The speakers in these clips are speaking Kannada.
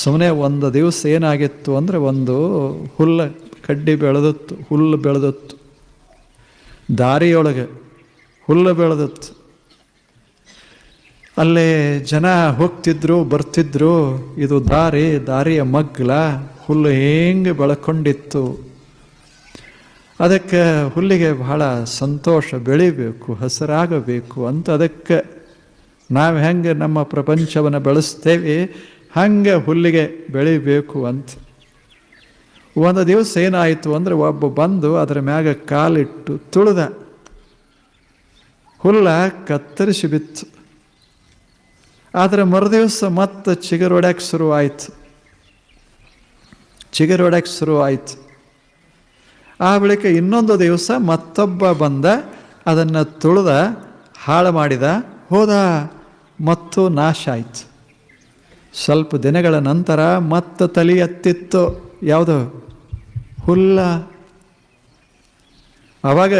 ಸುಮ್ಮನೆ ಒಂದು ದಿವಸ ಏನಾಗಿತ್ತು ಅಂದರೆ ಒಂದು ಹುಲ್ಲ ಕಡ್ಡಿ ಬೆಳೆದತ್ತು, ಹುಲ್ಲು ಬೆಳೆದತ್ತು. ದಾರಿಯೊಳಗೆ ಹುಲ್ಲು ಬೆಳೆದತ್ತು. ಅಲ್ಲೇ ಜನ ಹೋಗ್ತಿದ್ರು, ಬರ್ತಿದ್ರು, ಇದು ದಾರಿ, ದಾರಿಯ ಮಗ್ಲ, ಹುಲ್ಲು ಹೆಂಗೆ ಬೆಳ್ಕೊಂಡಿತ್ತು. ಅದಕ್ಕೆ ಹುಲ್ಲಿಗೆ ಬಹಳ ಸಂತೋಷ, ಬೆಳಿಬೇಕು, ಹಸಿರಾಗಬೇಕು ಅಂತ ಅದಕ್ಕೆ ನಾವು ಹೆಂಗೆ ನಮ್ಮ ಪ್ರಪಂಚವನ್ನು ಬೆಳೆಸ್ತೇವೆ ಹಂಗೆ ಹುಲ್ಲಿಗೆ ಬೆಳಿಬೇಕು ಅಂತ. ಒಂದು ದಿವಸ ಏನಾಯಿತು ಅಂದರೆ ಒಬ್ಬ ಬಂದು ಅದರ ಮ್ಯಾಗ ಕಾಲಿಟ್ಟು ತುಳಿದ. ಹುಲ್ಲ ಕತ್ತರಿಸಿ ಬಿತ್ತು. ಆದರೆ ಮರುದಿವಸ ಮತ್ತೆ ಚಿಗುರು ಹೊಡ್ಯಕ್ಕೆ ಶುರುವಾಯಿತು ಶುರು ಶುರುವಾಯಿತು ಆ ಬಳಿಕ ಇನ್ನೊಂದು ದಿವಸ ಮತ್ತೊಬ್ಬ ಬಂದ, ಅದನ್ನು ತುಳಿದ, ಹಾಳು ಮಾಡಿದ, ಹೋದ, ಮತ್ತು ನಾಶ ಆಯಿತು. ಸ್ವಲ್ಪ ದಿನಗಳ ನಂತರ ಮತ್ತೆ ತಲೆ ಎತ್ತಿತ್ತು. ಯಾವುದು? ಹುಲ್ಲ. ಅವಾಗ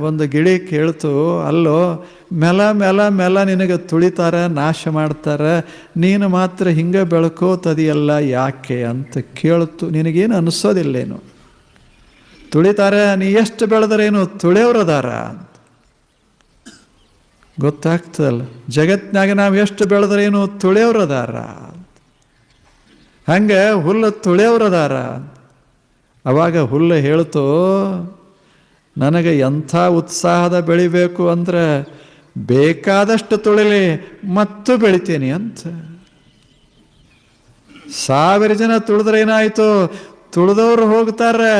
ಒಂದು ಗಿಳಿ ಕೇಳ್ತು, ಅಲ್ಲೋ, ಮೆಲ ಮೆಲ ಮೆಲ ನಿನಗೆ ತುಳಿತಾರ, ನಾಶ ಮಾಡ್ತಾರ, ನೀನು ಮಾತ್ರ ಹಿಂಗೆ ಬೆಳ್ಕೋತದಿಯಲ್ಲ, ಯಾಕೆ? ಅಂತ ಕೇಳ್ತು. ನಿನಗೇನು ಅನಿಸೋದಿಲ್ಲೇನು? ತುಳಿತಾರೆ, ನೀ ಎಷ್ಟು ಬೆಳೆದರೇನು? ತುಳಿಯವ್ರದಾರ? ಅಂತ ಗೊತ್ತಾಗ್ತದಲ್ಲ? ಜಗತ್ತಿನಾಗ ನಾವು ಎಷ್ಟು ಬೆಳೆದ್ರೇನು ತುಳಿಯವ್ರದಾರ ಹಂಗೆ ಹುಲ್ಲು ತುಳಿಯವ್ರದಾರ ಅವಾಗ ಹುಲ್ಲು ಹೇಳ್ತು, ನನಗೆ ಎಂಥ ಉತ್ಸಾಹದ ಬೆಳಿಬೇಕು ಅಂದ್ರೆ ಬೇಕಾದಷ್ಟು ತುಳಿಲಿ, ಮತ್ತು ಬೆಳಿತೀನಿ ಅಂತ. ಸಾವಿರ ಜನ ತುಳಿದ್ರೆ ಏನಾಯಿತು? ತುಳಿದವ್ರು ಹೋಗ್ತಾರೆ,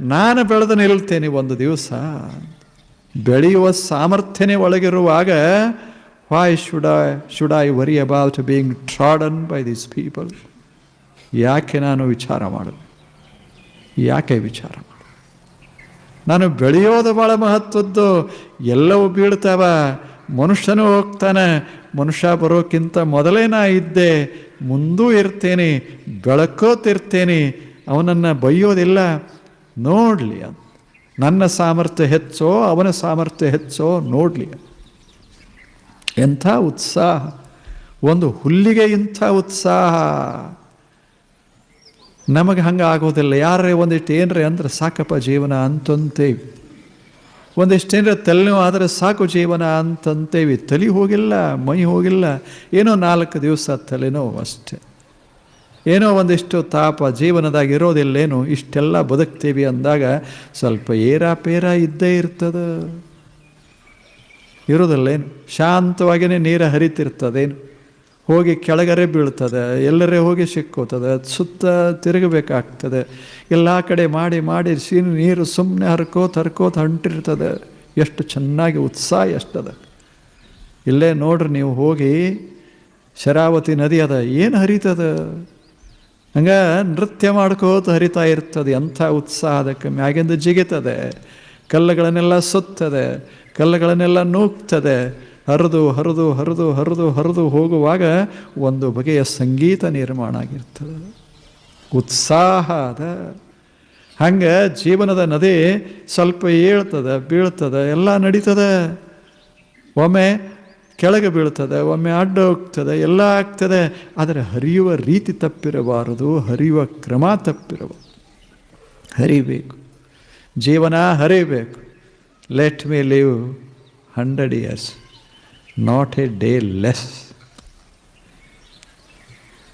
ನಾನು ಬೆಳೆದು ನಿಲ್ತೇನೆ ಒಂದು ದಿವಸ ಬೆಳೆಯುವ ಸಾಮರ್ಥ್ಯನೇ ಒಳಗಿರುವಾಗ why should I should I worry about being trodden by these people ಯಾಕೆ ನಾನು ವಿಚಾರ ಮಾಡು ಯಾಕೆ ವಿಚಾರ ಮಾಡು ನಾನು ಬೆಳೆಯೋದು ಭಾಳ ಮಹತ್ವದ್ದು. ಎಲ್ಲವೂ ಬೀಳ್ತಾವ. ಮನುಷ್ಯನೂ ಹೋಗ್ತಾನೆ. ಮನುಷ್ಯ ಬರೋಕ್ಕಿಂತ ಮೊದಲೇ ನಾ ಇದ್ದೆ. ಮುಂದೂ ಇರ್ತೇನೆ. ಬೆಳಕೋತಿರ್ತೇನೆ. ಅವನನ್ನು ಬೈಯೋದಿಲ್ಲ ನೋಡಲಿ ಅಂತ. ನನ್ನ ಸಾಮರ್ಥ್ಯ ಹೆಚ್ಚೋ, ಅವನ ಸಾಮರ್ಥ್ಯ ಹೆಚ್ಚೋ ನೋಡಲಿ. ಎಂಥ ಉತ್ಸಾಹ. ಒಂದು ಹುಲ್ಲಿಗೆ ಇಂಥ ಉತ್ಸಾಹ. ನಮಗೆ ಹಂಗೆ ಆಗೋದಿಲ್ಲ. ಯಾರೇ ಒಂದಿಷ್ಟು ಏನ್ರಿ ಅಂದ್ರೆ ಸಾಕಪ್ಪ ಜೀವನ ಅಂತಂತೇವಿ. ಒಂದಿಷ್ಟು ಏನ್ರ ತಲೆನೋವು ಆದರೆ ಸಾಕು ಜೀವನ ಅಂತಂತೇವಿ. ತಲೆ ಹೋಗಿಲ್ಲ, ಮೈ ಹೋಗಿಲ್ಲ. ಏನೋ ನಾಲ್ಕು ದಿವಸ ತಲೆನೋವು ಅಷ್ಟೆ. ಏನೋ ಒಂದಿಷ್ಟು ತಾಪ ಜೀವನದಾಗ ಇರೋದಿಲ್ಲೇನು? ಇಷ್ಟೆಲ್ಲ ಬದುಕ್ತೀವಿ ಅಂದಾಗ ಸ್ವಲ್ಪ ಏರಾಪೇರ ಇದ್ದೇ ಇರ್ತದ. ಇರೋದಲ್ಲೇನು? ಶಾಂತವಾಗಿಯೇ ನೀರು ಹರಿತಿರ್ತದೇನು? ಹೋಗಿ ಕೆಳಗರೆ ಬೀಳ್ತದೆ, ಎಲ್ಲರೇ ಹೋಗಿ ಸಿಕ್ಕೋತದೆ, ಸುತ್ತ ತಿರುಗಬೇಕಾಗ್ತದೆ. ಎಲ್ಲ ಕಡೆ ಮಾಡಿ ಮಾಡಿ ಸೀನು ನೀರು ಸುಮ್ಮನೆ ಹರ್ಕೋತ ಹರ್ಕೋತ ಹೊಂಟಿರ್ತದೆ ಎಷ್ಟು ಚೆನ್ನಾಗಿ ಉತ್ಸಾಹ ಎಷ್ಟದ. ಇಲ್ಲೇ ನೋಡ್ರಿ ನೀವು ಹೋಗಿ ಶರಾವತಿ ನದಿ ಅದ, ಏನು ಹರಿತದ? ಹಂಗೆ ನೃತ್ಯ ಮಾಡ್ಕೋತ ಹರಿತಾ ಇರ್ತದೆ ಎಂಥ ಉತ್ಸಾಹ ಅದಕ್ಕೆ ಮ್ಯಾಗಿಂದ ಜಿಗಿತದೆ. ಕಲ್ಲುಗಳನ್ನೆಲ್ಲ ಸುತ್ತದೆ, ಕಲ್ಲುಗಳನ್ನೆಲ್ಲ ನೂಕ್ತದೆ ಹರಿದು ಹರಿದು ಹರಿದು ಹರಿದು ಹರಿದು ಹೋಗುವಾಗ ಒಂದು ಬಗೆಯ ಸಂಗೀತ ನಿರ್ಮಾಣ ಆಗಿರ್ತದೆ. ಉತ್ಸಾಹ ಅದ. ಹಂಗೆ ಜೀವನದ ನದಿ ಸ್ವಲ್ಪ ಏಳ್ತದೆ, ಬೀಳ್ತದೆ, ಎಲ್ಲ ನಡೀತದೆ. ಒಮ್ಮೆ ಕೆಳಗೆ ಬೀಳ್ತದೆ, ಒಮ್ಮೆ ಅಡ್ಡ ಹೋಗ್ತದೆ ಎಲ್ಲ ಆಗ್ತದೆ, ಆದರೆ ಹರಿಯುವ ರೀತಿ ತಪ್ಪಿರಬಾರದು, ಹರಿಯುವ ಕ್ರಮ ತಪ್ಪಿರಬಾರದು. ಹರಿಬೇಕು. ಜೀವನ ಹರಿಬೇಕು. Let me live hundred years not a day less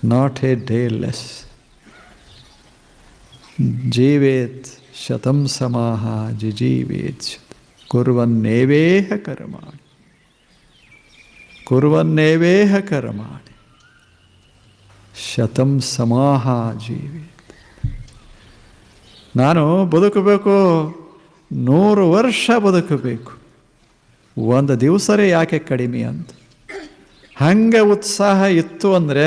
not a day less ಜೀವೇತ್ ಶತಂ ಸಮಾಹ ಜಿಜೀವೇತ್ ಕುರುವನ್ನೇವೇಹ ಕರ್ಮಾಣಿ ಕುರ್ವನ್ನೇವೇಹ ಕರಮಾಣಿ ಶತಂ ಸಮಾಹ ಜೀವಿ ನಾನು ಬದುಕಬೇಕು, ನೂರು ವರ್ಷ ಬದುಕಬೇಕು. ಒಂದು ದಿವಸರೇ ಯಾಕೆ ಕಡಿಮೆ ಅಂತ. ಹಂಗೆ ಉತ್ಸಾಹ ಇತ್ತು ಅಂದರೆ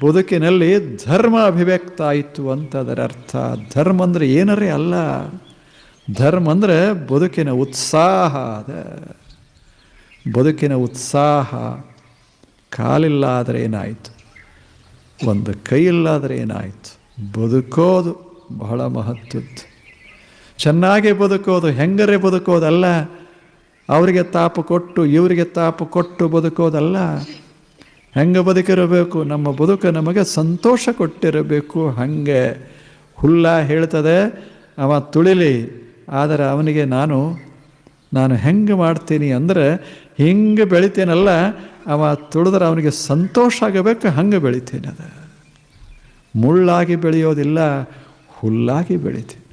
ಬದುಕಿನಲ್ಲಿ ಧರ್ಮ ಅಭಿವ್ಯಕ್ತ ಆಯಿತು ಅಂತ ಅದರ ಅರ್ಥ. ಧರ್ಮ ಅಂದರೆ ಏನರೇ ಅಲ್ಲ. ಧರ್ಮ ಅಂದರೆ ಬದುಕಿನ ಉತ್ಸಾಹ ಅದ ಬದುಕಿನ ಉತ್ಸಾಹ ಕಾಲಿಲ್ಲ ಆದರೆ ಏನಾಯಿತು? ಒಂದು ಕೈ ಇಲ್ಲಾದರೆ ಏನಾಯಿತು? ಬದುಕೋದು ಬಹಳ ಮಹತ್ವದ್ದು. ಚೆನ್ನಾಗಿ ಬದುಕೋದು, ಹೆಂಗರೆ ಬದುಕೋದಲ್ಲ? ಅವರಿಗೆ ತಾಪು ಕೊಟ್ಟು, ಇವರಿಗೆ ತಾಪು ಕೊಟ್ಟು ಬದುಕೋದಲ್ಲ? ಹೆಂಗೆ ಬದುಕಿರಬೇಕು? ನಮ್ಮ ಬದುಕು ನಮಗೆ ಸಂತೋಷ ಕೊಟ್ಟಿರಬೇಕು. ಹಾಗೆ ಹುಲ್ಲ ಹೇಳ್ತದೆ, ಅವ ತುಳಿಲಿ, ಆದರೆ ಅವನಿಗೆ ನಾನು ನಾನು ಹೆಂಗೆ ಮಾಡ್ತೀನಿ ಅಂದರೆ ಹಿಂಗೆ ಬೆಳಿತೇನಲ್ಲ ಅವ ತುಳಿದ್ರೆ ಅವನಿಗೆ ಸಂತೋಷ ಆಗಬೇಕು ಹಂಗೆ ಬೆಳಿತೇನೆ ಅದು ಮುಳ್ಳಾಗಿ ಬೆಳೆಯೋದಿಲ್ಲ ಹುಲ್ಲಾಗಿ ಬೆಳಿತೀನಿ.